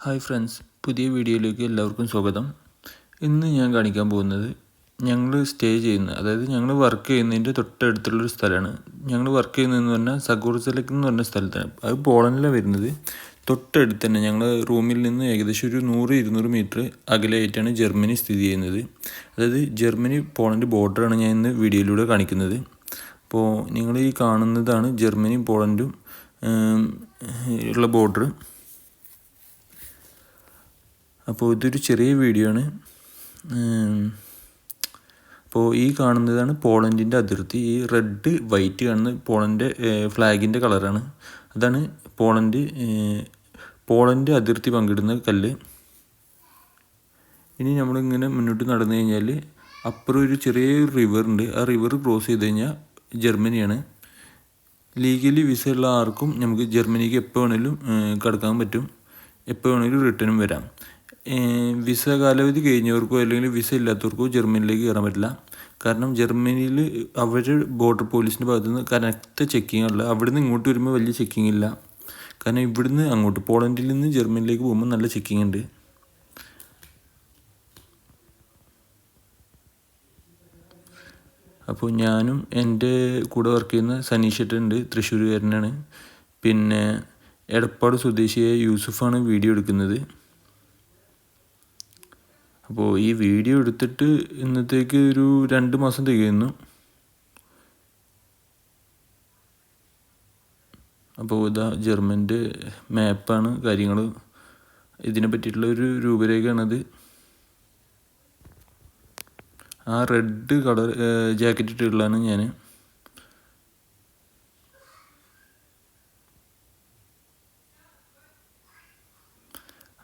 Hi friends പുതിയ വീഡിയോയിലേക്ക് എല്ലാവർക്കും സ്വാഗതം. ഇന്ന് ഞാൻ കാണിക്കാൻ പോകുന്നത് ഞങ്ങൾ സ്റ്റേ ചെയ്യുന്ന അതായത് ഞങ്ങൾ വർക്ക് ചെയ്യുന്നതിന്റെ തൊട്ടടുത്തുള്ളൊരു സ്ഥലമാണ്. ഞങ്ങൾ വർക്ക് ചെയ്യുന്നതെന്ന് പറഞ്ഞാൽ സഗൂർസലക്ക് എന്ന് പറഞ്ഞ സ്ഥലത്താണ്. അത് പോളണ്ടിലാണ് വരുന്നത്. തൊട്ടടുത്ത് തന്നെ ഞങ്ങൾ റൂമിൽ നിന്ന് ഏകദേശം ഒരു നൂറ് ഇരുന്നൂറ് മീറ്റർ അകലെയായിട്ടാണ് ജർമ്മനി സ്ഥിതി ചെയ്യുന്നത്. അതായത് ജർമ്മനി പോളണ്ട് ബോർഡറാണ് ഞാൻ ഇന്ന് വീഡിയോയിലൂടെ കാണിക്കുന്നത്. അപ്പോൾ നിങ്ങൾ ഈ കാണുന്നതാണ് ജർമ്മനിയും പോളണ്ടും ഉള്ള ബോർഡർ അപ്പോൾ ഇതൊരു ചെറിയ വീഡിയോ ആണ്. അപ്പോൾ ഈ കാണുന്നതാണ് പോളണ്ടിന്റെ അതിർത്തി. ഈ റെഡ് വൈറ്റ് കാണുന്ന പോളന്റെ ഫ്ലാഗിന്റെ കളറാണ്. അതാണ് പോളണ്ട് പോളണ്ട് അതിർത്തി പങ്കിടുന്ന കല്ല്. ഇനി നമ്മളിങ്ങനെ മുന്നോട്ട് നടന്നു കഴിഞ്ഞാൽ അപ്പുറം ഒരു ചെറിയ റിവർ ഉണ്ട്. ആ റിവർ ക്രോസ് ചെയ്ത് കഴിഞ്ഞാൽ ജർമ്മനിയാണ്. ലീഗലി വിസ ഉള്ള ആർക്കും നമുക്ക് ജർമ്മനിക്ക് എപ്പോൾ വേണമെങ്കിലും കടക്കാൻ പറ്റും. എപ്പോൾ വേണമെങ്കിലും റിട്ടേണും വരാം. വിസ കാലാവധി കഴിഞ്ഞവർക്കോ അല്ലെങ്കിൽ വിസ ഇല്ലാത്തവർക്കോ ജർമ്മനിയിലേക്ക് കയറാൻ പറ്റില്ല. കാരണം ജർമ്മനിയിൽ അവർ ബോർഡർ പോലീസിന്റെ ഭാഗത്തു നിന്ന് കനത്ത ചെക്കിംഗ് ഉള്ള അവിടെ നിന്ന് ഇങ്ങോട്ട് വരുമ്പോൾ വലിയ ചെക്കിംഗ് ഇല്ല. കാരണം ഇവിടുന്ന് അങ്ങോട്ട് പോളണ്ടിൽ നിന്ന് ജർമ്മനിയിലേക്ക് പോകുമ്പോൾ നല്ല ചെക്കിംഗ് ഉണ്ട്. അപ്പോൾ ഞാനും എന്റെ കൂടെ വർക്ക് ചെയ്യുന്ന സനീഷ് ഉണ്ട് തൃശ്ശൂരുകാരനാണ്. പിന്നെ എടപ്പാട് സ്വദേശിയായ യൂസുഫാണ് വീഡിയോ എടുക്കുന്നത്. അപ്പോൾ ഈ വീഡിയോ എടുത്തിട്ട് ഇന്നത്തേക്ക് ഒരു രണ്ട് മാസം തികയുന്നു. അപ്പോൾ ഇതാ ജർമ്മന്റെ മാപ്പാണ് കാര്യങ്ങൾ ഇതിനെ പറ്റിയിട്ടുള്ള ഒരു രൂപരേഖയാണത്. ആ റെഡ് കളർ ജാക്കറ്റ് ഇട്ടിട്ടുള്ളതാണ് ഞാൻ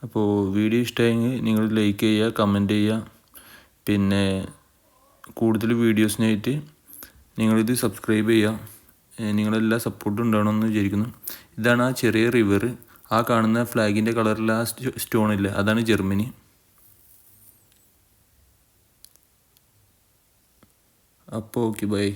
അപ്പോൾ വീഡിയോ ഇഷ്ടമായെങ്കിൽ നിങ്ങൾ ലൈക്ക് ചെയ്യുക കമന്റ് ചെയ്യുക. പിന്നെ കൂടുതൽ വീഡിയോസിനായിട്ട് നിങ്ങളിത് സബ്സ്ക്രൈബ് ചെയ്യുക. നിങ്ങളെല്ലാ സപ്പോർട്ടും ഉണ്ടാവണമെന്ന് വിചാരിക്കുന്നു. ഇതാണ് ആ ചെറിയ റിവർ ആ കാണുന്ന ഫ്ലാഗിന്റെ കളറിൽ ആ സ്റ്റോൺ ഇല്ല? അതാണ് ജർമ്മനി അപ്പോൾ ഓക്കെ ബൈ